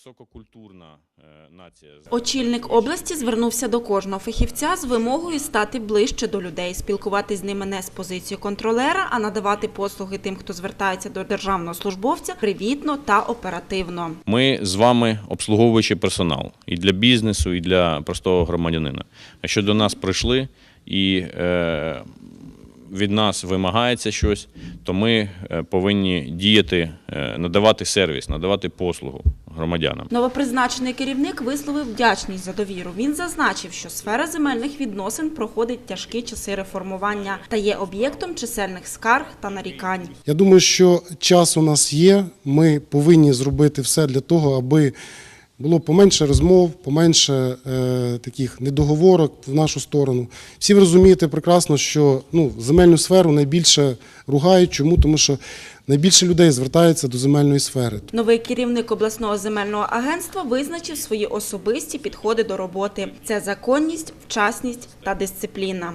висококультурна е, нація. Очільник області звернувся до кожного фахівця з вимогою стати ближче до людей, спілкуватись з ними не з позиції контролера, а надавати послуги тим, хто звертається до державного службовця, привітно та оперативно. Ми з вами обслуговуючий персонал і для бізнесу, і для простого громадянина. Якщо до нас прийшли і е, від нас вимагається щось, то ми е, повинні діяти, е, надавати сервіс, надавати послугу громадянам. Новопризначений керівник висловив вдячність за довіру. Він зазначив, що сфера земельних відносин проходить тяжкі часи реформування та є об'єктом чисельних скарг та нарікань. Я думаю, що час у нас є. Ми повинні зробити все для того, аби було поменше розмов, поменше е, таких недоговорок в нашу сторону. Всі ви розумієте прекрасно, що ну, земельну сферу найбільше ругають. Чому? Тому що найбільше людей звертаються до земельної сфери. Новий керівник обласного земельного агентства визначив свої особисті підходи до роботи: це законність, вчасність та дисципліна.